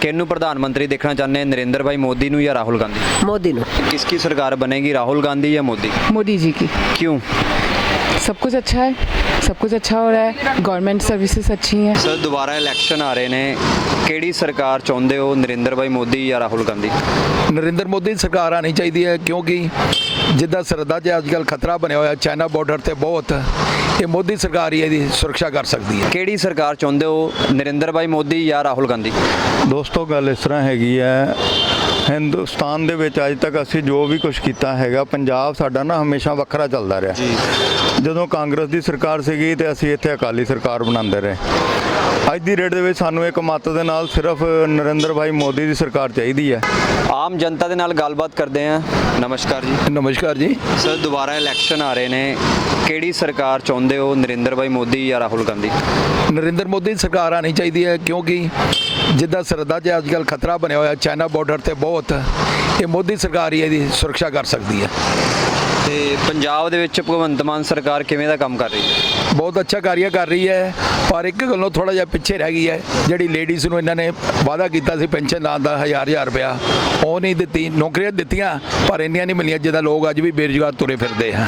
ਕਿਹਨੂੰ ਪ੍ਰਧਾਨ ਮੰਤਰੀ ਦੇਖਣਾ ਚਾਹੁੰਦੇ? ਨਰਿੰਦਰ ਭਾਈ ਮੋਦੀ ਨੂੰ ਜਾਂ ਰਾਹੁਲ ਗਾਂਧੀ? मोदी नो ਕਿਸ ਕੀ ਸਰਕਾਰ ਬਣੇਗੀ ਰਾਹੁਲ ਗਾਂਧੀ ਜਾਂ ਮੋਦੀ? मोदी जी की ਕਿਉਂ? ਸਭ कुछ ਅੱਛਾ ਹੈ ਸਭ कुछ ਅੱਛਾ ਹੋ ਰਿਹਾ ਹੈ गवर्नमेंट सर्विसेज अच्छी हैं ਸਰ ਦੁਬਾਰਾ ਇਲੈਕਸ਼ਨ ਆ ਰਹੇ ਨੇ। ਕਿਹੜੀ ਸਰਕਾਰ ਚਾਹੁੰਦੇ ਹੋ ਨਰਿੰਦਰ ਭਾਈ ਮੋਦੀ ਜਾਂ ਰਾਹੁਲ ਗਾਂਧੀ? ਨਰਿੰਦਰ ਮੋਦੀ ਦੀ ਸਰਕਾਰ ਆਣੀ ਚਾਹੀਦੀ ਹੈ ਕਿਉਂਕਿ ਜਿੱਦਾਂ ਸਰਹੱਦਾਂ 'ਚ ਅੱਜ ਕੱਲ੍ਹ ਖਤਰਾ ਬਣਿਆ ਹੋਇਆ ਚਾਈਨਾ ਬਾਰਡਰ ਤੇ ਬਹੁਤ ਇਹ ਮੋਦੀ ਸਰਕਾਰ ਹੀ ਇਹਦੀ ਸੁਰੱਖਿਆ ਕਰ ਸਕਦੀ ਹੈ। ਕਿਹੜੀ ਸਰਕਾਰ ਚਾਹੁੰਦੇ ਹੋ ਨਰਿੰਦਰ ਭਾਈ ਮੋਦੀ ਜਾਂ ਰਾਹੁਲ ਗਾਂਧੀ? ਦੋਸਤੋ ਗੱਲ ਇਸ ਤਰ੍ਹਾਂ ਹੈਗੀ ਹੈ ਹਿੰਦੁਸਤਾਨ ਦੇ ਵਿੱਚ ਅੱਜ ਤੱਕ ਅਸੀਂ ਜੋ ਵੀ ਕੁਝ ਕੀਤਾ ਹੈਗਾ ਪੰਜਾਬ ਸਾਡਾ ਨਾ ਹਮੇਸ਼ਾ ਵੱਖਰਾ ਚੱਲਦਾ ਰਿਹਾ। ਜੀ। ਜਦੋਂ ਕਾਂਗਰਸ ਦੀ ਸਰਕਾਰ ਸੀਗੀ ਤੇ ਅਸੀਂ ਇੱਥੇ ਅਕਾਲੀ ਸਰਕਾਰ ਬਣਾਉਂਦੇ ਰਹੇ। ਅੱਜ ਦੀ ਰੇਟ ਦੇ ਵਿੱਚ ਸਾਨੂੰ ਇੱਕ ਮੱਤ ਦੇ ਨਾਲ ਸਿਰਫ ਨਰਿੰਦਰ ਭਾਈ ਮੋਦੀ ਦੀ ਸਰਕਾਰ ਚਾਹੀਦੀ ਹੈ। ਆਮ ਜਨਤਾ ਦੇ ਨਾਲ ਗੱਲਬਾਤ ਕਰਦੇ ਹਾਂ। ਨਮਸਕਾਰ ਜੀ। ਨਮਸਕਾਰ ਜੀ। ਸਰ ਦੁਬਾਰਾ ਇਲੈਕਸ਼ਨ ਆ ਰਹੇ ਨੇ। ਕਿਹੜੀ ਸਰਕਾਰ ਚਾਹੁੰਦੇ ਹੋ ਨਰਿੰਦਰ ਭਾਈ ਮੋਦੀ ਜਾਂ ਰਾਹੁਲ ਗਾਂਧੀ? ਨਰਿੰਦਰ ਮੋਦੀ ਦੀ ਸਰਕਾਰ ਆਣੀ ਚਾਹੀਦੀ ਹੈ ਕਿਉਂਕਿ ਜਿੱਦਾਂ ਸਰਹੱਦਾਂ 'ਚ ਅੱਜ ਕੱਲ੍ਹ ਖਤਰਾ ਬਣਿਆ ਹੋਇਆ ਚਾਈਨਾ ਬਾਰਡਰ ਤੇ ਬਹੁਤ ਇਹ ਮੋਦੀ ਸਰਕਾਰ ਹੀ ਇਹਦੀ ਸੁਰੱਖਿਆ ਕਰ ਸਕਦੀ ਹੈ। ਤੇ ਪੰਜਾਬ ਦੇ ਵਿੱਚ ਭਗਵੰਤ ਮਾਨ ਸਰਕਾਰ ਕਿਵੇਂ ਦਾ ਕੰਮ ਕਰ ਰਹੀ ਹੈ? ਬਹੁਤ ਅੱਛਾ ਕਾਰਿਆ ਕਰ ਰਹੀ ਹੈ ਪਰ ਇੱਕ ਗੱਲੋਂ ਥੋੜਾ ਜਿਹਾ ਪਿੱਛੇ ਰਹਿ ਗਈ ਹੈ। ਜਿਹੜੀ ਲੇਡੀਜ਼ ਨੂੰ ਇਹਨਾਂ ਨੇ ਵਾਅਦਾ ਕੀਤਾ ਸੀ ਪੈਨਸ਼ਨ ਦਾਨ ਦਾ ਹਜ਼ਾਰ ਹਜ਼ਾਰ ਰੁਪਇਆ ਉਹ ਨਹੀਂ ਦਿੱਤੀ ਨੌਕਰੀਆਂ ਦਿੱਤੀਆਂ ਪਰ ਇੰਨੀਆਂ ਨਹੀਂ ਮਿਲੀਆਂ ਜਿਹਦਾ ਲੋਕ ਅੱਜ ਵੀ ਬੇਰੁਜ਼ਗਾਰ ਤੁਰੇ ਫਿਰਦੇ ਆ।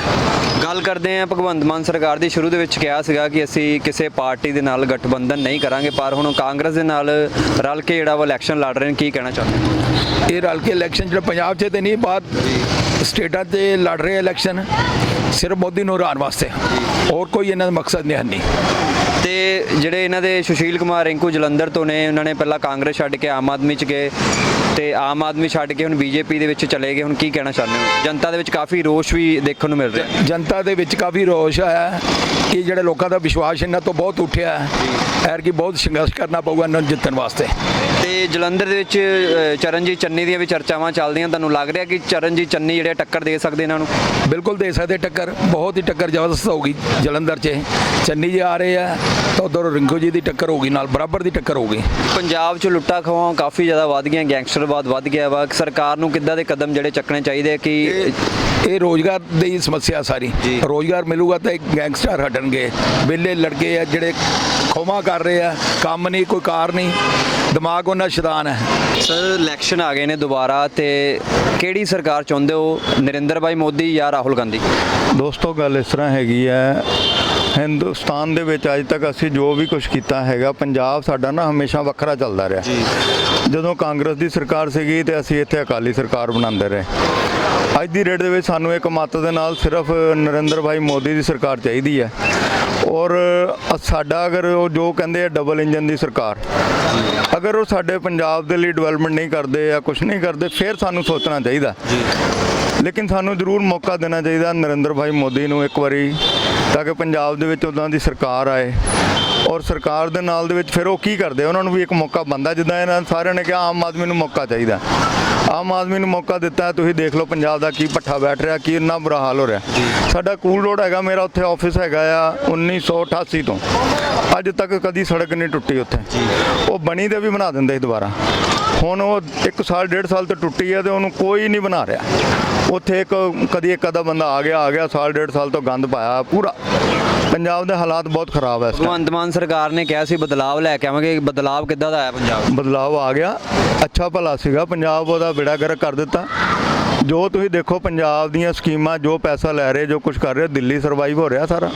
ਗੱਲ ਕਰਦੇ ਹਾਂ ਭਗਵੰਤ ਮਾਨ ਸਰਕਾਰ ਦੀ ਸ਼ੁਰੂ ਦੇ ਵਿੱਚ ਕਿਹਾ ਸੀਗਾ ਕਿ ਅਸੀਂ ਕਿਸੇ ਪਾਰਟੀ ਦੇ ਨਾਲ ਗਠਬੰਧਨ ਨਹੀਂ ਕਰਾਂਗੇ ਪਰ ਹੁਣ ਕਾਂਗਰਸ ਦੇ ਨਾਲ ਰਲ ਕੇ ਜਿਹੜਾ ਵਾ ਇਲੈਕਸ਼ਨ ਲੜ ਰਹੇ ਨੇ ਕੀ ਕਹਿਣਾ ਚਾਹੁੰਦੇ? ਇਹ ਰਲ ਕੇ ਇਲੈਕਸ਼ਨ ਜਿਹੜਾ ਪੰਜਾਬ 'ਚ ਤੇ ਨਹੀਂ ਬਾਅਦ ਸਟੇਟਾਂ 'ਤੇ ਲੜ ਰਹੇ ਇਲੈਕਸ਼ਨ ਸਿਰਫ ਮੋਦੀ ਨੂੰ ਹਰਾਉਣ ਵਾਸਤੇ। ਹੋਰ ਕੋਈ ਇਹਨਾਂ ਦਾ ਮਕਸਦ ਨਹੀਂ ਹੈ ਨਹੀਂ ਤੇ ਜਿਹੜੇ ਇਹਨਾਂ ਦੇ ਸੁਸ਼ੀਲ ਕੁਮਾਰ ਰਿੰਕੂ ਜਲੰਧਰ ਤੋਂ ਨੇ, ਉਹਨਾਂ ਨੇ ਪਹਿਲਾਂ ਕਾਂਗਰਸ ਛੱਡ ਕੇ ਆਮ ਆਦਮੀ ਚ ਗਏ। ਤੇ ਆਮ ਆਦਮੀ ਛੱਡ ਕੇ ਹੁਣ ਬੀਜੇਪੀ ਦੇ ਵਿੱਚ ਚਲੇ ਗਏ ਹੁਣ ਕੀ ਕਹਿਣਾ ਚਾਹੁੰਦੇ ਹੋ? ਜਨਤਾ ਦੇ ਵਿੱਚ ਕਾਫੀ ਰੋਸ਼ ਵੀ ਦੇਖਣ ਨੂੰ ਮਿਲ ਰਿਹਾ ਹੈ। ਜਨਤਾ ਦੇ ਵਿੱਚ ਕਾਫੀ ਰੋਸ਼ ਆਇਆ ਕਿ ਜਿਹੜੇ ਲੋਕਾਂ ਦਾ ਵਿਸ਼ਵਾਸ ਇਹਨਾਂ ਤੋਂ ਬਹੁਤ ਉੱਠਿਆ ਹੈ। ਐਰ ਕੀ ਬਹੁਤ ਸੰਘਰਸ਼ ਕਰਨਾ ਪਊਗਾ ਇਹਨਾਂ ਨੂੰ ਜਿੱਤਣ ਵਾਸਤੇ। ਤੇ ਜਲੰਧਰ ਦੇ ਵਿੱਚ ਅ, ਚਰਨਜੀਤ ਚੰਨੀ ਦੀਆਂ ਵੀ ਚਰਚਾਵਾਂ ਚੱਲਦੀਆਂ ਤੁਹਾਨੂੰ ਲੱਗ ਰਿਹਾ ਕਿ ਚਰਨਜੀਤ ਚੰਨੀ ਜਿਹੜੇ ਟੱਕਰ ਦੇ ਸਕਦੇ ਇਹਨਾਂ ਨੂੰ? ਬਿਲਕੁਲ ਦੇ ਸਕਦੇ ਟੱਕਰ ਬਹੁਤ ਹੀ ਟੱਕਰ ਜ਼ਬਰਦਸਤ ਹੋਊਗੀ ਜਲੰਧਰ 'ਚ। ਚੰਨੀ ਜੀ ਆ ਰਹੇ ਆ ਉਧਰ ਰਿੰਕੂ ਜੀ ਦੀ ਟੱਕਰ ਹੋਊਗੀ ਨਾਲ ਬਰਾਬਰ ਦੀ ਟੱਕਰ ਹੋਊਗੀ ਪੰਜਾਬ 'ਚ ਲੁੱਟਾ ਖੋਹਾਂ ਕਾਫੀ ਜ਼ਿਆਦਾ ਵੱਧ ਗਈਆਂ ਗੈਂਗਸਟਰਵਾਦ ਵੱਧ ਗਿਆ ਵਾ। ਸਰਕਾਰ ਨੂੰ ਕਿੱਦਾਂ ਦੇ ਕਦਮ ਜਿਹੜੇ ਚੱਕਣੇ ਚਾਹੀਦੇ ਕਿ ਇਹ ਰੋਜ਼ਗਾਰ ਦੀ ਸਮੱਸਿਆ ਸਾਰੀ। ਰੋਜ਼ਗਾਰ ਮਿਲੂਗਾ ਤਾਂ ਗੈਂਗਸਟਰ ਹਟਣਗੇ। ਵਿਹਲੇ ਲੜਕੇ ਆ ਜਿਹੜੇ ਖੋਮਾ ਕਰ ਰਹੇ ਆ ਕੰਮ ਨਹੀਂ ਕੋਈ ਕਾਰ ਨਹੀਂ। ਦਿਮਾਗ ਉਹਨਾਂ ਸ਼ੈਤਾਨ ਹੈ। ਸਰ ਇਲੈਕਸ਼ਨ ਆ ਗਏ ਨੇ ਦੁਬਾਰਾ ਤੇ ਕਿਹੜੀ ਸਰਕਾਰ ਚਾਹੁੰਦੇ ਹੋ? ਨਰਿੰਦਰ ਭਾਈ ਮੋਦੀ ਜਾਂ ਰਾਹੁਲ ਗਾਂਧੀ? ਦੋਸਤੋ ਗੱਲ ਇਸ ਤਰ੍ਹਾਂ ਹੈਗੀ ਹੈ ਹਿੰਦੁਸਤਾਨ ਦੇ ਵਿੱਚ ਅੱਜ ਤੱਕ ਅਸੀਂ ਜੋ ਵੀ ਕੁਝ ਕੀਤਾ ਹੈਗਾ ਪੰਜਾਬ ਸਾਡਾ ਨਾ ਹਮੇਸ਼ਾ ਵੱਖਰਾ ਚੱਲਦਾ ਰਿਹਾ। ਜਦੋਂ ਕਾਂਗਰਸ ਦੀ ਸਰਕਾਰ ਸੀਗੀ ਤੇ ਅਸੀਂ ਇੱਥੇ ਅਕਾਲੀ ਸਰਕਾਰ ਬਣਾਉਂਦੇ ਰਹੇ। ਅੱਜ ਦੀ ਰੇਟ ਦੇ ਵਿੱਚ ਸਾਨੂੰ ਇੱਕ ਮੱਤ ਦੇ ਨਾਲ ਸਿਰਫ ਨਰਿੰਦਰ ਭਾਈ ਮੋਦੀ ਦੀ ਸਰਕਾਰ ਚਾਹੀਦੀ ਹੈ। ਔਰ ਸਾਡਾ ਅਗਰ ਉਹ ਜੋ ਕਹਿੰਦੇ ਆ ਡਬਲ ਇੰਜਨ ਦੀ ਸਰਕਾਰ ਅਗਰ ਉਹ ਸਾਡੇ ਪੰਜਾਬ ਦੇ ਲਈ ਡਿਵੈਲਪਮੈਂਟ ਨਹੀਂ ਕਰਦੇ ਜਾਂ ਕੁਝ ਨਹੀਂ ਕਰਦੇ ਫਿਰ ਸਾਨੂੰ ਸੋਚਣਾ ਚਾਹੀਦਾ। ਲੇਕਿਨ ਸਾਨੂੰ ਜ਼ਰੂਰ ਮੌਕਾ ਦੇਣਾ ਚਾਹੀਦਾ ਨਰਿੰਦਰ ਭਾਈ ਮੋਦੀ ਨੂੰ ਇੱਕ ਵਾਰੀ ਤਾਂ ਕਿ ਪੰਜਾਬ ਦੇ ਵਿੱਚ ਉਹਨਾਂ ਦੀ ਸਰਕਾਰ ਆਏ। ਔਰ ਸਰਕਾਰ ਦੇ ਨਾਲ ਦੇ ਵਿੱਚ ਫਿਰ ਉਹ ਕੀ ਕਰਦੇ? ਉਹਨਾਂ ਨੂੰ ਵੀ ਇੱਕ ਮੌਕਾ ਬੰਦਾ ਜਿੱਦਾਂ ਇਹਨਾਂ ਸਾਰਿਆਂ ਨੇ ਕਿਹਾ ਆਮ ਆਦਮੀ ਨੂੰ ਮੌਕਾ ਚਾਹੀਦਾ। ਆਮ ਆਦਮੀ ਨੂੰ ਮੌਕਾ ਦਿੱਤਾ ਤੁਸੀਂ ਦੇਖ ਲਓ ਪੰਜਾਬ ਦਾ ਕੀ ਪੱਠਾ ਬੈਠ ਰਿਹਾ ਕੀ ਇੰਨਾ ਬੁਰਾ ਹਾਲ ਹੋ ਰਿਹਾ। ਸਾਡਾ ਕੂਲ ਰੋਡ ਹੈਗਾ ਮੇਰਾ ਉੱਥੇ ਆਫਿਸ ਹੈਗਾ ਆ 1988 ਤੋਂ। ਅੱਜ ਤੱਕ ਕਦੀ ਸੜਕ ਨਹੀਂ ਟੁੱਟੀ ਉੱਥੇ। ਉਹ ਬਣੀ ਤੇ ਵੀ ਬਣਾ ਦਿੰਦੇ ਸੀ ਦੁਬਾਰਾ। ਹੁਣ ਉਹ 1 ਸਾਲ ਡੇਢ ਸਾਲ ਤੋਂ ਟੁੱਟੀ ਹੈ ਤੇ ਉਹਨੂੰ ਕੋਈ ਨਹੀਂ ਬਣਾ ਰਿਹਾ। ਉੱਥੇ ਇੱਕ ਕਦੀ ਇੱਕ ਅੱਧਾ ਬੰਦਾ ਆ ਗਿਆ ਆ ਗਿਆ ਸਾਲ ਡੇਢ ਸਾਲ ਤੋਂ ਗੰਦ ਪਾਇਆ ਪੂਰਾ। ਪੰਜਾਬ ਦੇ ਹਾਲਾਤ ਬਹੁਤ ਖਰਾਬ ਟਾਈਮ ਭਗਵੰਤ ਮਾਨ ਸਰਕਾਰ ਨੇ ਕਿਹਾ ਸੀ ਬਦਲਾਵ ਲੈ ਕੇ ਆਵਾਂਗੇ ਬਦਲਾਵ ਕਿੱਦਾਂ ਦਾ ਆਇਆ ਪੰਜਾਬ? 'ਚ? ਬਦਲਾਅ ਆ ਗਿਆ ਅੱਛਾ ਭਲਾ ਸੀਗਾ ਪੰਜਾਬ ਉਹਦਾ ਬੇੜਾ ਗਰਕ ਕਰ ਦਿੱਤਾ। ਜੋ ਤੁਸੀਂ ਦੇਖੋ ਪੰਜਾਬ ਦੀਆਂ ਸਕੀਮਾਂ ਜੋ ਪੈਸਾ ਲੈ ਰਹੇ ਜੋ ਕੁਝ ਕਰ ਰਹੇ ਦਿੱਲੀ ਸਰਵਾਈਵ ਹੋ ਰਿਹਾ ਸਾਰਾ।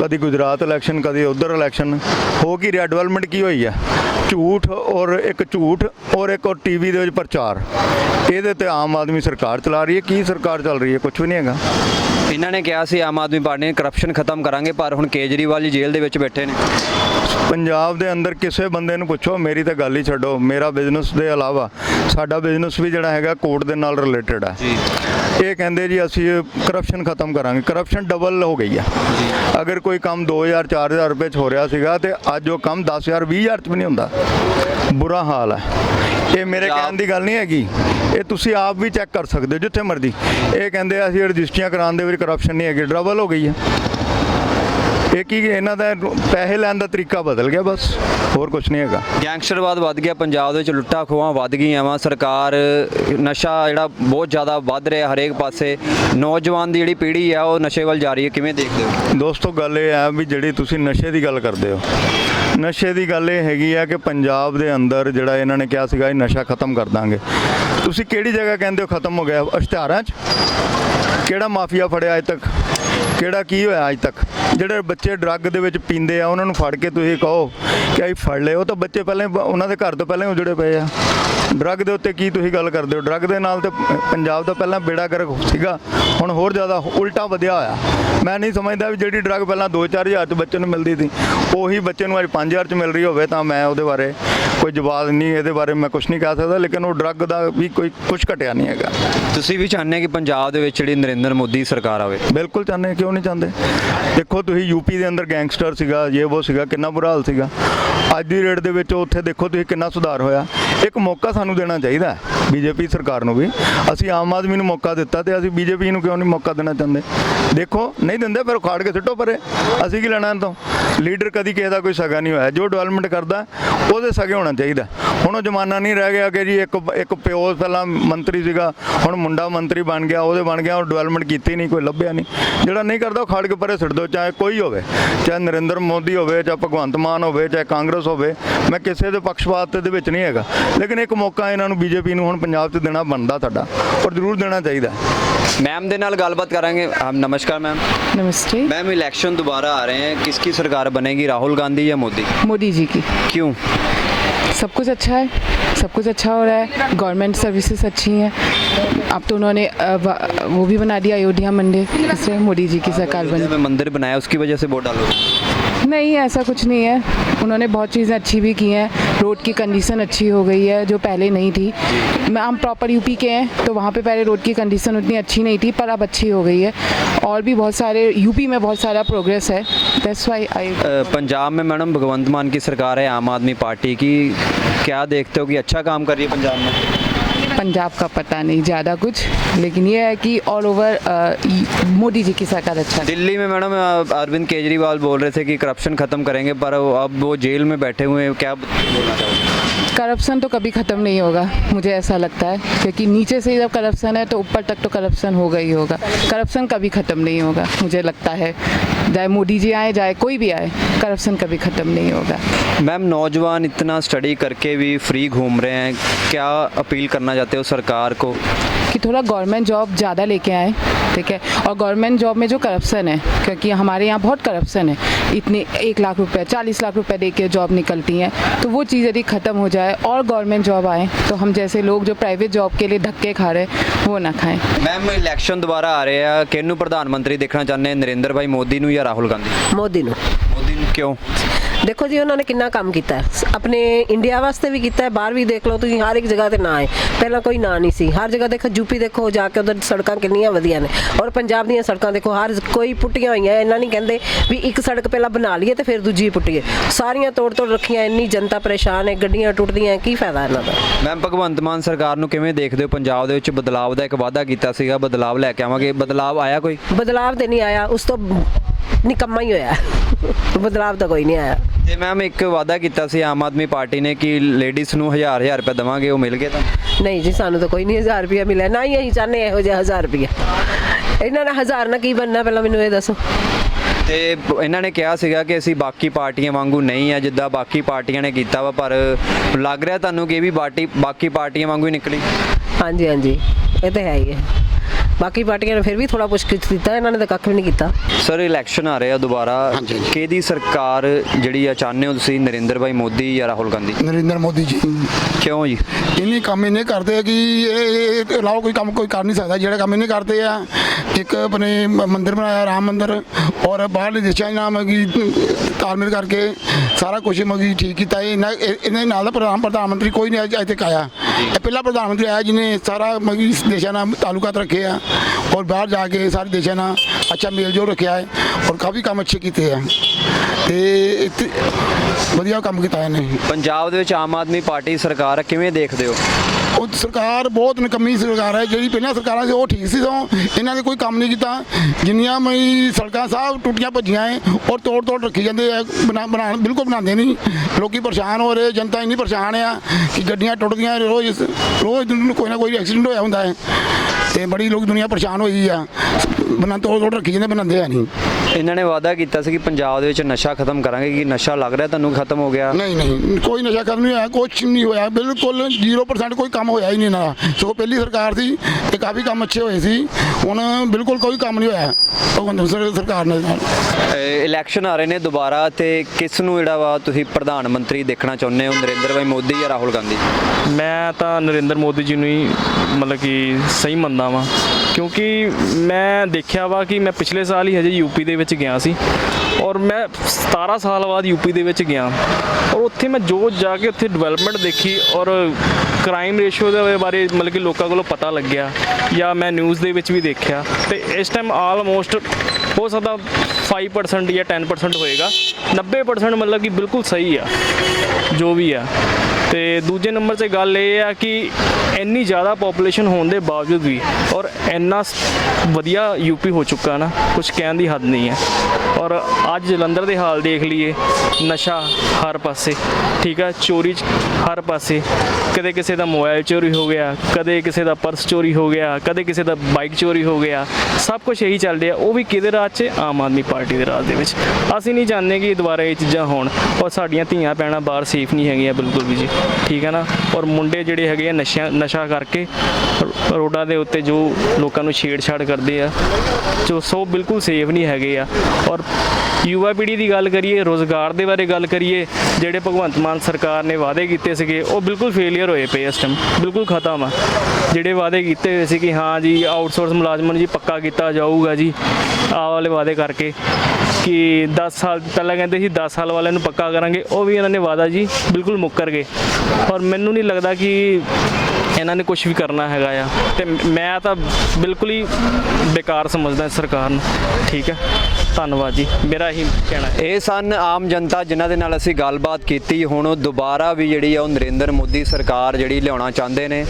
ਕਦੀ ਗੁਜਰਾਤ ਇਲੈਕਸ਼ਨ ਕਦੀ ਉਧਰ ਇਲੈਕਸ਼ਨ ਹੋ ਕੀ ਰਿਹਾ? ਡਿਵੈਲਪਮੈਂਟ ਕੀ ਹੋਈ ਹੈ ਝੂਠ ਔਰ ਇੱਕ ਝੂਠ ਔਰ ਇੱਕ ਔਰ ਟੀਵੀ ਦੇ ਵਿੱਚ ਪ੍ਰਚਾਰ। ਇਹਦੇ ਤੇ ਆਮ ਆਦਮੀ ਸਰਕਾਰ ਚਲਾ ਰਹੀ ਹੈ। ਕੀ ਸਰਕਾਰ ਚੱਲ ਰਹੀ ਹੈ? ਕੁਝ ਵੀ ਨਹੀਂ ਹੈਗਾ। ਇਹਨਾਂ ਨੇ ਕਿਹਾ ਸੀ ਆਮ ਆਦਮੀ ਪਾਰਟੀ ਨੇ ਕਰਪਸ਼ਨ ਖਤਮ ਕਰਾਂਗੇ ਪਰ ਹੁਣ ਕੇਜਰੀਵਾਲ ਜੀ ਜੇਲ੍ਹ ਦੇ ਵਿੱਚ ਬੈਠੇ ਨੇ। ਪੰਜਾਬ ਦੇ ਅੰਦਰ ਕਿਸੇ ਬੰਦੇ ਨੂੰ ਪੁੱਛੋ ਮੇਰੀ ਤਾਂ ਗੱਲ ਹੀ ਛੱਡੋ ਮੇਰਾ ਬਿਜ਼ਨਸ ਦੇ ਇਲਾਵਾ ਸਾਡਾ ਬਿਜ਼ਨਸ ਵੀ ਜਿਹੜਾ ਹੈਗਾ ਕੋਰਟ ਦੇ ਨਾਲ ਰਿਲੇਟਡ ਹੈ ਜੀ। ਇਹ ਕਹਿੰਦੇ ਜੀ ਅਸੀਂ ਕਰਪਸ਼ਨ ਖਤਮ ਕਰਾਂਗੇ। ਕਰਪਸ਼ਨ ਡਬਲ ਹੋ ਗਈ ਹੈ ਅਗਰ ਕੋਈ ਕੰਮ 2000 4000 ਰੁਪਏ ਚ ਹੋ ਰਿਹਾ ਸੀਗਾ ਤੇ ਅੱਜ ਉਹ ਕੰਮ 10000 20000 ਚ ਵੀ ਨਹੀਂ ਹੁੰਦਾ। ਬੁਰਾ ਹਾਲ ਹੈ ਇਹ ਮੇਰੇ ਕਹਿਣ ਦੀ ਗੱਲ ਨਹੀਂ ਹੈਗੀ। ਇਹ ਤੁਸੀਂ ਆਪ ਵੀ ਚੈੱਕ ਕਰ ਸਕਦੇ ਹੋ ਜਿੱਥੇ ਮਰਜ਼ੀ। ਇਹ ਕਹਿੰਦੇ ਆ ਅਸੀਂ ਰਜਿਸਟਰੀਆਂ ਕਰਾਉਣ ਦੇ ਵਿੱਚ ਕਰਪਸ਼ਨ ਨਹੀਂ ਹੈਗੀ ਡਬਲ ਹੋ ਗਈ ਹੈ ਇਹ ਕੀ ਇਹਨਾਂ ਦਾ ਪੈਸੇ ਲੈਣ ਦਾ ਤਰੀਕਾ ਬਦਲ ਗਿਆ ਬਸ ਹੋਰ ਕੁਝ ਨਹੀਂ ਹੈਗਾ। ਗੈਂਗਸਟਰਵਾਦ ਵੱਧ ਗਿਆ ਪੰਜਾਬ ਦੇ ਵਿੱਚ ਲੁੱਟਾਂ ਖੋਹਾਂ ਵੱਧ ਗਈਆਂ ਵਾ ਸਰਕਾਰ ਨਸ਼ਾ ਜਿਹੜਾ ਬਹੁਤ ਜ਼ਿਆਦਾ ਵੱਧ ਰਿਹਾ ਹਰੇਕ ਪਾਸੇ। ਨੌਜਵਾਨ ਦੀ ਜਿਹੜੀ ਪੀੜ੍ਹੀ ਆ ਉਹ ਨਸ਼ੇ ਵੱਲ ਜਾ ਰਹੀ ਹੈ ਕਿਵੇਂ ਦੇਖਦੇ ਹੋ? ਦੋਸਤੋ ਗੱਲ ਇਹ ਹੈ ਵੀ ਜਿਹੜੀ ਤੁਸੀਂ ਨਸ਼ੇ ਦੀ ਗੱਲ ਕਰਦੇ ਹੋ ਨਸ਼ੇ ਦੀ ਗੱਲ ਇਹ ਹੈਗੀ ਆ ਕਿ ਪੰਜਾਬ ਦੇ ਅੰਦਰ ਜਿਹੜਾ ਇਹਨਾਂ ਨੇ ਕਿਹਾ ਸੀਗਾ ਇਹ ਨਸ਼ਾ ਖਤਮ ਕਰ ਦਾਂਗੇ। ਤੁਸੀਂ ਕਿਹੜੀ ਜਗ੍ਹਾ ਕਹਿੰਦੇ ਹੋ ਖਤਮ ਹੋ ਗਿਆ ਇਸ਼ਤਿਹਾਰਾਂ 'ਚ? ਕਿਹੜਾ ਮਾਫੀਆ ਫੜਿਆ ਅੱਜ ਤੱਕ? ਕਿਹੜਾ ਕੀ ਹੋਇਆ ਅੱਜ ਤੱਕ? ਜਿਹੜੇ ਬੱਚੇ ਡਰੱਗ ਦੇ ਵਿੱਚ ਪੀਂਦੇ ਆ, ਉਹਨਾਂ ਨੂੰ ਫੜ ਕੇ ਤੁਸੀਂ ਕਹੋ ਕਿ ਅਸੀਂ ਫੜ ਲਏ। ਉਹ ਤਾਂ ਬੱਚੇ ਪਹਿਲਾਂ ਹੀ ਬ- ਉਹਨਾਂ ਦੇ ਘਰ ਤੋਂ ਪਹਿਲਾਂ ਹੀ ਉਜੜੇ ਪਏ ਆ। ਡਰੱਗ ਦੇ ਉੱਤੇ ਕੀ ਤੁਸੀਂ ਗੱਲ ਕਰਦੇ ਹੋ? ਡਰੱਗ ਦੇ ਨਾਲ ਤੇ ਪੰਜਾਬ ਦਾ ਪਹਿਲਾਂ ਬੇੜਾ ਗਰਕ ਸੀਗਾ ਹੁਣ ਹੋਰ ਜ਼ਿਆਦਾ ਉਲਟਾ ਵਧਿਆ ਹੋਇਆ। ਮੈਂ ਨਹੀਂ ਸਮਝਦਾ ਵੀ ਜਿਹੜੀ ਡਰੱਗ ਪਹਿਲਾਂ 2-4 ਹਜ਼ਾਰ ਚ ਬੱਚੇ ਨੂੰ ਮਿਲਦੀ ਸੀ ਉਹੀ ਬੱਚੇ ਨੂੰ ਅੱਜ 5000 ਚ ਮਿਲ ਰਹੀ ਹੋਵੇ ਤਾਂ ਮੈਂ ਉਹਦੇ ਬਾਰੇ ਕੋਈ ਜਵਾਬ ਨਹੀਂ ਇਹਦੇ ਬਾਰੇ ਮੈਂ ਕੁਝ ਨਹੀਂ ਕਹਿ ਸਕਦਾ ਲੇਕਿਨ ਉਹ ਡਰੱਗ ਦਾ ਵੀ ਕੋਈ ਕੁਝ ਘਟਿਆ ਨਹੀਂ ਹੈਗਾ। ਤੁਸੀਂ ਵੀ ਚਾਹੁੰਦੇ ਕਿ ਪੰਜਾਬ ਦੇ ਵਿੱਚ ਜਿਹੜੀ ਨਰਿੰਦਰ ਮੋਦੀ ਸਰਕਾਰ ਆਵੇ? ਬਿਲਕੁਲ ਚਾਹੁੰਦੇ ਕਿਉਂ ਨਹੀਂ ਚਾਹੁੰਦੇ? ਦੇਖੋ ਤੁਸੀਂ ਯੂਪੀ ਦੇ ਅੰਦਰ ਗੈਂਗਸਟਰ ਸੀਗਾ ਇਹ ਉਹ ਸੀਗਾ ਕਿੰਨਾ ਬੁਰਾ ਹਾਲ ਸੀਗਾ। ਅੱਜ ਦੀ ਰੇਟ ਦੇ ਵਿੱਚ ਉੱਥੇ ਦੇਖੋ ਤੁਸੀਂ ਕਿੰਨਾ ਸੁਧਾਰ ਹੋਇਆ। ਇੱਕ ਮੌਕਾ ਸਾਨੂੰ ਦੇਣਾ ਚਾਹੀਦਾ ਬੀਜੇਪੀ ਸਰਕਾਰ ਨੂੰ ਵੀ। ਅਸੀਂ ਆਮ ਆਦਮੀ ਨੂੰ ਮੌਕਾ ਦਿੱਤਾ ਤੇ ਅਸੀਂ ਬੀਜੇਪੀ ਨੂੰ ਕਿਉਂ ਨਹੀਂ ਮੌਕਾ ਦੇਣਾ ਚਾਹੁੰਦੇ? ਦੇਖੋ, ਨਹੀਂ ਦਿੰਦੇ ਫਿਰ ਉਖਾੜ ਕੇ ਸਿੱਟੋ ਪਰੇ। ਅਸੀਂ ਕੀ ਲੈਣਾ ਇਹਨਾਂ ਤੋਂ ਲੀਡਰ ਕਦੀ ਕਿਸੇ ਦਾ ਕੋਈ ਸਗਾ ਨਹੀਂ ਹੋਇਆ। ਜੋ ਡਿਵੈਲਪਮੈਂਟ ਕਰਦਾ, ਉਹਦੇ ਸਗੇ ਹੋਣਾ ਚਾਹੀਦਾ। ਹੁਣ ਉਹ ਜ਼ਮਾਨਾ ਨਹੀਂ ਰਹਿ ਗਿਆ ਕਿ ਜੀ ਇੱਕ ਇੱਕ ਪਿਓ ਪਹਿਲਾਂ ਮੰਤਰੀ ਸੀਗਾ, ਹੁਣ ਮੁੰਡਾ ਮੰਤਰੀ ਬਣ ਗਿਆ, ਉਹਦੇ ਬਣ ਗਿਆ, ਉਹ ਡਿਵੈਲਪਮੈਂਟ ਕੀਤੀ ਨਹੀਂ, ਕੋਈ ਲੱਭਿਆ ਨਹੀਂ। ਜਿਹੜਾ ਨਹੀਂ ਕਰਦਾ, ਉਹ ਖਾੜ ਕੇ ਪਰੇ ਸਿੱਟ ਦੋ, ਚਾਹੇ ਕੋਈ ਹੋਵੇ। ਚਾਹੇ ਨਰਿੰਦਰ ਮੋਦੀ ਹੋਵੇ, ਚਾਹੇ ਭਗਵੰਤ ਮਾਨ ਹੋਵੇ, ਚਾਹੇ ਕਾਂਗਰਸ ਹੋਵੇ। ਮੈਂ ਕਿਸੇ ਦੇ ਪੱਖਪਾਤ ਦੇ ਵਿੱਚ ਨਹੀਂ ਹੈਗਾ। ਲੇਕਿਨ ਇੱਕ ਮੌਕਾ ਇਹਨਾਂ ਨੂੰ ਬੀਜੇਪੀ ਨੂੰ ਹੁਣ ਪੰਜਾਬ 'ਚ ਦੇਣਾ ਬਣਦਾ ਸਾਡਾ ਔਰ ਜ਼ਰੂਰ ਦੇਣਾ ਚਾਹੀਦਾ ਮੈਮ ਦੇ ਨਾਲ ਗੱਲਬਾਤ ਕਰਾਂਗੇ ਆਪ ਨਮਸਕਾਰ ਮੈਮ नमस्ते मैम इलेक्शन दोबारा आ रहे हैं किसकी सरकार बनेगी राहुल गांधी या मोदी मोदी जी की क्यों सब कुछ अच्छा है सब कुछ अच्छा हो रहा है गवर्नमेंट सर्विसेज अच्छी हैं अब तो उन्होंने अ, व- वो भी बना दिया अयोध्या मंदिर इससे मोदी जी की सरकार अयोध्या बनी में मंदिर बनाया उसकी वजह से वोट डालो नहीं ऐसा कुछ नहीं है। उन्होंने बहुत चीज़ें अच्छी भी की हैं। रोड की कंडीशन अच्छी हो गई है, जो पहले नहीं थी। मैं, हम प्रॉपर यूपी के हैं तो वहाँ पे पहले रोड की कंडीशन उतनी अच्छी नहीं थी, पर अब अच्छी हो गई है। और भी बहुत सारे यूपी में बहुत सारा प्रोग्रेस है। दैट्स वाई आई पंजाब में मैडम भगवंत मान की सरकार है, आम आदमी पार्टी की। क्या देखते हो कि अच्छा काम कर रही है पंजाब में? पंजाब का पता नहीं ज़्यादा कुछ। लेकिन ये है कि ऑल ओवर मोदी जी की सरकार अच्छा है। दिल्ली में मैडम अरविंद केजरीवाल बोल रहे थे कि करप्शन खत्म करेंगे पर अब वो जेल में बैठे हुए हैं क्या बोलना चाहोगे? करप्शन तो कभी ख़त्म नहीं होगा मुझे ऐसा लगता है। क्योंकि नीचे से जब करप्शन है तो ऊपर तक तो करप्शन होगा ही होगा। करप्शन कभी ख़त्म नहीं होगा मुझे लगता है। चाहे मोदी जी आए चाहे कोई भी आए करप्शन कभी ख़त्म नहीं होगा मैम नौजवान इतना स्टडी करके भी फ्री घूम रहे हैं क्या अपील करना चाहते हो सरकार को कि थोड़ा गवर्नमेंट जॉब ज़्यादा लेके आए ठीक है और गवर्नमेंट जॉब में जो करप्शन है क्योंकि हमारे यहाँ बहुत करप्शन है इतने एक लाख रुपए चालीस लाख रुपए दे के जॉब निकलती हैं तो वो चीज़ यदि ख़त्म हो जाए और गवर्नमेंट जॉब आए तो हम जैसे लोग जो प्राइवेट जॉब के लिए धक्के खा रहे हैं वो ना खाएं ਮੈਮ ਇਲੈਕਸ਼ਨ ਦੁਬਾਰਾ ਆ ਰਹੇ ਆ ਕਿਹਨੂੰ ਪ੍ਰਧਾਨ ਮੰਤਰੀ ਦੇਖਣਾ ਚਾਹੁੰਦੇ ਆ ਨਰਿੰਦਰ ਭਾਈ ਮੋਦੀ ਨੂੰ ਜਾਂ ਰਾਹੁਲ ਗਾਂਧੀ ਮੋਦੀ ਨੂੰ ਮੋਦੀ ਨੂੰ ਕਿਉਂ ਦੇਖੋ ਜੀ ਉਹਨਾਂ ਨੇ ਕਿੰਨਾ ਕੰਮ ਕੀਤਾ। ਆਪਣੇ ਇੰਡੀਆ ਵਾਸਤੇ ਵੀ ਕੀਤਾ ਬਾਹਰ ਵੀ ਦੇਖ ਲਓ ਤੁਸੀਂ ਹਰ ਇੱਕ ਜਗ੍ਹਾ ਤੇ ਨਾਂ ਹੈ ਪਹਿਲਾਂ ਕੋਈ ਨਾਂ ਨਹੀਂ ਸੀ। ਹਰ ਜਗ੍ਹਾ ਦੇਖੋ ਯੂਪੀ ਦੇਖੋ ਜਾ ਕੇ ਉਧਰ ਸੜਕਾਂ ਕਿੰਨੀਆਂ ਵਧੀਆ ਨੇ। ਔਰ ਪੰਜਾਬ ਦੀਆਂ ਸੜਕਾਂ ਦੇਖੋ ਹਰ ਕੋਈ ਪੁੱਟੀਆਂ ਹੋਈਆਂ ਇਹਨਾਂ ਨਹੀਂ ਕਹਿੰਦੇ ਵੀ ਇੱਕ ਸੜਕ ਪਹਿਲਾਂ ਬਣਾ ਲਈਏ ਤੇ ਫਿਰ ਦੂਜੀ ਪੁੱਟੀਏ। ਸਾਰੀਆਂ ਤੋੜ ਤੋੜ ਰੱਖੀਆਂ ਇੰਨੀ ਜਨਤਾ ਪਰੇਸ਼ਾਨ ਹੈ ਗੱਡੀਆਂ ਟੁੱਟਦੀਆਂ ਕੀ ਫਾਇਦਾ ਇਹਨਾਂ ਦਾ? ਮੈਮ ਭਗਵੰਤ ਮਾਨ ਸਰਕਾਰ ਨੂੰ ਕਿਵੇਂ ਦੇਖਦੇ ਹੋ? ਪੰਜਾਬ ਦੇ ਵਿੱਚ ਬਦਲਾਵ ਦਾ ਇੱਕ ਵਾਅਦਾ ਕੀਤਾ ਸੀਗਾ ਬਦਲਾਵ ਲੈ ਕੇ ਆਵਾਂਗੇ। ਬਦਲਾਵ ਆਇਆ ਕੋਈ? ਬਦਲਾਵ ਤੇ ਨਹੀਂ ਆਇਆ ਉਸ ਤੋਂ ਨਿਕੰਮਾ ਹੀ ਹੋਇਆ। ਬਦਲਾਵ ਤਾਂ ਕੋਈ ਨਹੀਂ ਆਇਆ। ਤੇ ਮੈਮ ਇੱਕ ਵਾਅਦਾ ਕੀਤਾ ਸੀ ਆਮ ਆਦਮੀ ਪਾਰਟੀ ਨੇ ਕਿ ਲੇਡੀਜ਼ ਨੂੰ ਹਜ਼ਾਰ ਹਜ਼ਾਰ ਰੁਪਏ ਦੇਵਾਂਗੇ ਉਹ ਮਿਲ ਗਏ ਤਾਂ? ਨਹੀਂ ਜੀ ਸਾਨੂੰ ਤਾਂ ਕੋਈ ਨਹੀਂ 1000 ਰੁਪਇਆ ਮਿਲਿਆ ਨਾ ਹੀ ਅਸੀਂ ਚਾਹੁੰਦੇ ਹਾਂ ਇਹੋ ਜਿਹਾ 1000 ਰੁਪਇਆ। ਇਹਨਾਂ ਦਾ 1000 ਨਾਲ ਕੀ ਬਣਨਾ ਪਹਿਲਾਂ ਮੈਨੂੰ ਇਹ ਦੱਸੋ। ਤੇ ਇਹਨਾਂ ਨੇ ਕਿਹਾ ਸੀਗਾ ਕਿ ਅਸੀਂ ਬਾਕੀ ਪਾਰਟੀਆਂ ਵਾਂਗੂ ਨਹੀਂ ਆ ਜਿੱਦਾਂ ਬਾਕੀ ਪਾਰਟੀਆਂ ਨੇ ਕੀਤਾ ਵਾ ਪਰ ਲੱਗ ਰਿਹਾ ਤੁਹਾਨੂੰ ਕਿ ਇਹ ਵੀ ਬਾਟੀ ਬਾਕੀ ਪਾਰਟੀਆਂ ਵਾਂਗੂ ਹੀ ਨਿਕਲੀ? ਹਾਂਜੀ ਹਾਂਜੀ ਇਹ ਤਾਂ ਹੈ ਹੀ ਹੈ। ਬਾਕੀ ਪਾਰਟੀਆਂ ਨੇ ਫਿਰ ਵੀ ਥੋੜਾ ਗਿੱਛ ਦਿੱਤਾ ਇਹਨਾਂ ਨੇ ਤਾਂ ਕੱਖ ਵੀ ਨਹੀਂ ਕੀਤਾ। ਸਰ ਇਲੈਕਸ਼ਨ ਆ ਰਹੇ ਆ ਦੁਬਾਰਾ। ਕਿਹਦੀ ਸਰਕਾਰ ਜਿਹੜੀ ਆ ਚਾਹੁੰਦੇ ਹੋ ਤੁਸੀਂ ਨਰਿੰਦਰ ਭਾਈ ਮੋਦੀ ਜਾਂ ਰਾਹੁਲ ਗਾਂਧੀ? ਨਰਿੰਦਰ ਮੋਦੀ ਜੀ। ਕਿਉਂ ਜੀ? ਇੰਨੇ ਕੰਮ ਇਹਨੇ ਕਰਦੇ ਆ ਕਿ ਇਹ ਇਹ- ਇਹ ਇਲਾਵਾ ਕੋਈ ਕੰਮ ਕੋਈ ਕਰ ਨਹੀਂ ਸਕਦਾ। ਜਿਹੜੇ ਕੰਮ ਇਹਨੇ ਕਰਦੇ ਆ ਇੱਕ ਆਪਣੇ ਮ- ਮੰਦਿਰ ਬਣਾਇਆ ਰਾਮ ਮੰਦਿਰ ਔਰ ਬਾਹਰਲੇ ਦੇਸ਼ਾਂ ਦੇ ਨਾਮ ਕੀ ਤਾਲਮੇਲ ਕਰਕੇ ਸਾਰਾ ਕੁਝ ਮਗੀ ਠੀਕ ਕੀਤਾ ਇਹ ਇਹਨਾਂ ਇਹ- ਇਹਨਾਂ ਨਾਲ ਦਾ ਪ੍ਰਧਾਨ ਪ੍ਰਧਾਨ ਮੰਤਰੀ ਕੋਈ ਨਹੀਂ ਅੱਜ ਅੱਜ ਤੱਕ ਆਇਆ। ਇਹ ਪਹਿਲਾ ਪ੍ਰਧਾਨ ਮੰਤਰੀ ਆਇਆ ਜਿਹਨੇ ਸਾਰਾ ਮਗੀ ਦੇਸ਼ਾਂ ਨਾਲ ਤਾਲੁਕਾਤ ਰੱਖੇ ਆ। ਔਰ ਬਾਹਰ ਜਾ ਕੇ ਸਾਰੇ ਦੇਸ਼ਾਂ ਨਾਲ ਅੱਛਾ ਮੇਲ ਜੋਲ ਰੱਖਿਆ ਹੈ। ਔਰ ਕਾਫੀ ਕੰਮ ਅੱਛੇ ਕੀਤੇ ਆ। ਤੇ ਇੱਥੇ ਵਧੀਆ ਕੰਮ ਕੀਤਾ ਇਹਨੇ। ਪੰਜਾਬ ਦੇ ਵਿੱਚ ਆਮ ਆਦਮੀ ਪਾਰਟੀ ਸਰਕਾਰ ਕਿਵੇਂ ਦੇਖਦੇ ਹੋ? ਉਹ ਸਰਕਾਰ ਬਹੁਤ ਨਕਮੀ ਸਰਕਾਰ ਹੈ ਜਿਹੜੀ ਪਹਿਲਾਂ ਸਰਕਾਰਾਂ ਸੀ ਉਹ ਠੀਕ ਸੀ ਤੋਂ ਇਹਨਾਂ ਨੇ ਕੋਈ ਕੰਮ ਨਹੀਂ ਕੀਤਾ। ਜਿੰਨੀਆਂ ਮਈ ਸੜਕਾਂ ਸਭ ਟੁੱਟੀਆਂ ਭੱਜੀਆਂ ਹੈ ਔਰ ਤੋੜ ਤੋੜ ਰੱਖੀ ਜਾਂਦੇ ਆ ਬਣਾ ਬਣਾਉਣ ਬਿਲਕੁਲ ਬਣਾਉਂਦੇ ਨਹੀਂ। ਲੋਕੀ ਪਰੇਸ਼ਾਨ ਹੋ ਰਹੇ ਜਨਤਾ ਇੰਨੀ ਪਰੇਸ਼ਾਨ ਆ ਕਿ ਗੱਡੀਆਂ ਟੁੱਟਦੀਆਂ ਰੋਜ਼ ਰੋਜ਼ ਨੂੰ ਕੋਈ ਨਾ ਕੋਈ ਐਕਸੀਡੈਂਟ ਹੋਇਆ ਹੁੰਦਾ ਹੈ ਤੇ ਬੜੀ ਲੋਕ ਦੁਨੀਆ ਪਰੇਸ਼ਾਨ ਹੋਈ ਆ। ਬਣਾ ਤੋੜ ਤੋੜ ਰੱਖੀ ਜਾਂਦੇ ਬਣਾਉਂਦੇ ਆ ਨਹੀਂ। ਇਹਨਾਂ ਨੇ ਵਾਅਦਾ ਕੀਤਾ ਸੀ ਕਿ ਪੰਜਾਬ ਦੇ ਵਿੱਚ ਨਸ਼ਾ ਖਤਮ ਕਰਾਂਗੇ ਕਿ ਨਸ਼ਾ ਲੱਗ ਰਿਹਾ ਤੁਹਾਨੂੰ ਖਤਮ ਹੋ ਗਿਆ। ਨਹੀਂ ਨਹੀਂ ਕੋਈ ਨਸ਼ਾ ਕਰਨ ਨਹੀਂ ਹੋਇਆ ਕੁਛ ਨਹੀਂ ਹੋਇਆ ਬਿਲਕੁਲ 0% ਕੋਈ ਕੰਮ ਹੋਇਆ ਹੀ ਨਹੀਂ ਨਾ ਸੋ ਪਹਿਲੀ ਸਰਕਾਰ ਸੀ ਤੇ ਕਾਫੀ ਕੰਮ ਅੱਛੇ ਹੋਏ ਸੀ ਹੁਣ ਬਿਲਕੁਲ ਕੋਈ ਕੰਮ ਨਹੀਂ ਹੋਇਆ। ਭਗਵੰਤ ਸਰਕਾਰ ਨੇ ਇਲੈਕਸ਼ਨ ਆ ਰਹੇ ਨੇ ਦੁਬਾਰਾ ਤੇ ਕਿਸ ਨੂੰ ਜਿਹੜਾ ਵਾ ਤੁਸੀਂ ਪ੍ਰਧਾਨ ਮੰਤਰੀ ਦੇਖਣਾ ਚਾਹੁੰਦੇ ਹੋ ਨਰਿੰਦਰ ਭਾਈ ਮੋਦੀ ਜਾਂ ਰਾਹੁਲ ਗਾਂਧੀ? ਮੈਂ ਤਾਂ ਨਰਿੰਦਰ ਮੋਦੀ ਜੀ ਨੂੰ ਹੀ ਮਤਲਬ ਕਿ ਸਹੀ ਮੰਨਦਾ ਵਾਂ ਕਿਉਂਕਿ ਮੈਂ ਦੇਖਿਆ ਵਾ ਕਿ ਮੈਂ ਪਿਛਲੇ ਸਾਲ ਹੀ ਹਜੇ ਯੂਪੀ ਦੇ ਵਿੱਚ ਗਿਆ ਸੀ ਔਰ ਮੈਂ 17 ਸਾਲ ਬਾਅਦ ਯੂਪੀ ਦੇ ਵਿੱਚ ਗਿਆ ਔਰ ਉੱਥੇ ਮੈਂ ਜੋ ਜਾ ਕੇ ਉੱਥੇ ਡਿਵੈਲਪਮੈਂਟ ਦੇਖੀ ਔਰ ਕ੍ਰਾਈਮ ਰੇਸ਼ੋ ਦੇ ਬਾਰੇ ਮਤਲਬ ਕਿ ਲੋਕਾਂ ਕੋਲੋਂ ਪਤਾ ਲੱਗਿਆ ਜਾਂ ਮੈਂ ਨਿਊਜ਼ ਦੇ ਵਿੱਚ ਵੀ ਦੇਖਿਆ ਤੇ ਇਸ ਟਾਈਮ ਆਲਮੋਸਟ ਹੋ ਸਕਦਾ 5% ਜਾਂ 10% ਹੋਏਗਾ 90% ਮਤਲਬ ਕਿ ਬਿਲਕੁਲ ਸਹੀ ਆ, ਜੋ ਵੀ ਆ। ਤੇ ਦੂਜੇ ਨੰਬਰ 'ਤੇ ਗੱਲ ਇਹ ਆ ਕਿ ਇੰਨੀ ਜ਼ਿਆਦਾ ਪੋਪੂਲੇਸ਼ਨ ਹੋਣ ਦੇ ਬਾਵਜੂਦ ਵੀ ਔਰ ਇੰਨਾ ਸ- ਵਧੀਆ ਯੂਪੀ ਹੋ ਚੁੱਕਾ ਨਾ ਕੁਝ ਕਹਿਣ ਦੀ ਹੱਦ ਨਹੀਂ ਹੈ। ਔਰ ਅੱਜ ਜਲੰਧਰ ਦੇ ਹਾਲ ਦੇਖ ਲਈਏ, ਨਸ਼ਾ ਹਰ ਪਾਸੇ, ਠੀਕ ਆ? ਚੋਰੀ ਚ ਹਰ ਪਾਸੇ। ਕਦੇ ਕਿਸੇ ਦਾ ਮੋਬਾਈਲ ਚੋਰੀ ਹੋ ਗਿਆ, ਕਦੇ ਕਿਸੇ ਦਾ ਪਰਸ ਚੋਰੀ ਹੋ ਗਿਆ, ਕਦੇ ਕਿਸੇ ਦਾ ਬਾਈਕ ਚੋਰੀ ਹੋ ਗਿਆ। ਸਭ ਕੁਝ ਇਹੀ ਚੱਲ ਰਿਹਾ, ਉਹ ਵੀ ਕਿਹਦੇ ਰਾਜ 'ਚ? ਆਮ ਆਦਮੀ ਪਾਰਟੀ ਦੇ ਰਾਜ ਦੇ ਵਿੱਚ। ਅਸੀਂ ਨਹੀਂ ਚਾਹੁੰਦੇ ਕਿ ਦੁਬਾਰਾ ਇਹ ਚੀਜ਼ਾਂ ਹੋਣ, ਔਰ ਸਾਡੀਆਂ ਧੀਆਂ ਪੈਣਾ ਬਾਹਰ ਸੇਫ ਨਹੀਂ ਹੈਗੀਆਂ, ਬਿਲਕੁਲ ਵੀ ਜੀ। ਠੀਕ ਹੈ ਨਾ? ਔਰ ਮੁੰਡੇ ਜਿਹੜੇ ਹੈਗੇ ਆ ਨਸ਼ਿਆਂ, ਨਸ਼ਾ ਕਰਕੇ ਰੋਡਾਂ ਦੇ ਉੱਤੇ ਜੋ ਲੋਕਾਂ ਨੂੰ ਛੇੜਛਾੜ ਕਰਦੇ ਆ, ਜੋ ਸੋ ਬਿਲਕੁਲ ਸੇਫ ਨਹੀਂ ਹੈਗੇ ਆ। ਔਰ ਯੁਵਾ ਪੀੜ੍ਹੀ ਦੀ ਗੱਲ ਕਰੀਏ, ਰੋਜ਼ਗਾਰ ਦੇ ਬਾਰੇ ਗੱਲ ਕਰੀਏ, ਜਿਹੜੇ ਭਗਵੰਤ ਮਾਨ ਸਰਕਾਰ ਨੇ ਵਾਅਦੇ ਕੀਤੇ ਸੀਗੇ, ਉਹ ਬਿਲਕੁਲ ਫੇਲਿਅਰ ਹੋਏ ਪਏ ਇਸ ਟਾਈਮ ਬਿਲਕੁਲ ਖਤਮ ਆ। ਜਿਹੜੇ ਵਾਅਦੇ ਕੀਤੇ ਹੋਏ ਸੀ ਕਿ ਹਾਂ ਜੀ ਆਊਟਸੋਰਸ ਮੁਲਾਜ਼ਮਾਂ ਨੂੰ ਜੀ ਪੱਕਾ ਕੀਤਾ ਜਾਊਗਾ ਜੀ ਆ ਵਾਲੇ ਵਾਅਦੇ ਕਰਕੇ ਕਿ 10 ਸਾਲ, ਪਹਿਲਾਂ ਕਹਿੰਦੇ ਸੀ 10 ਸਾਲ ਵਾਲਿਆਂ ਨੂੰ ਪੱਕਾ ਕਰਾਂਗੇ, ਉਹ ਵੀ ਇਹਨਾਂ ਨੇ ਵਾਅਦਾ ਜੀ ਬਿਲਕੁਲ ਮੁੱਕਰ ਗਏ। ਔਰ ਮੈਨੂੰ ਨਹੀਂ ਲੱਗਦਾ ਕਿ ਇਹਨਾਂ ਨੇ ਕੁਝ ਵੀ ਕਰਨਾ ਹੈਗਾ ਆ। ਤੇ ਮੈਂ ਤਾਂ ਬਿਲਕੁਲ ਹੀ ਬੇਕਾਰ ਸਮਝਦਾ ਇਸ ਸਰਕਾਰ ਨੂੰ, ਠੀਕ ਹੈ ਧੰਨਵਾਦ ਜੀ। ਮੇਰਾ ਇਹੀ ਕਹਿਣਾ ਹੈ। ਇਹ ਸਨ ਆਮ ਜਨਤਾ ਜਿਨ੍ਹਾਂ ਦੇ ਨਾਲ ਅਸੀਂ ਗੱਲਬਾਤ ਕੀਤੀ। ਹੁਣ ਉਹ ਦੁਬਾਰਾ ਵੀ ਜਿਹੜੀ ਆ ਉਹ ਨਰਿੰਦਰ ਮੋਦੀ ਸਰਕਾਰ ਜਿਹੜੀ ਲਿਆਉਣਾ ਚਾਹੁੰਦੇ ਨੇ।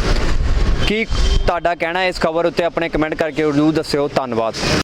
ਕੀ ਤੁਹਾਡਾ ਕਹਿਣਾ ਇਸ ਖਬਰ ਉੱਤੇ? ਆਪਣੇ ਕਮੈਂਟ ਕਰਕੇ ਜ਼ਰੂਰ ਦੱਸਿਓ। ਧੰਨਵਾਦ।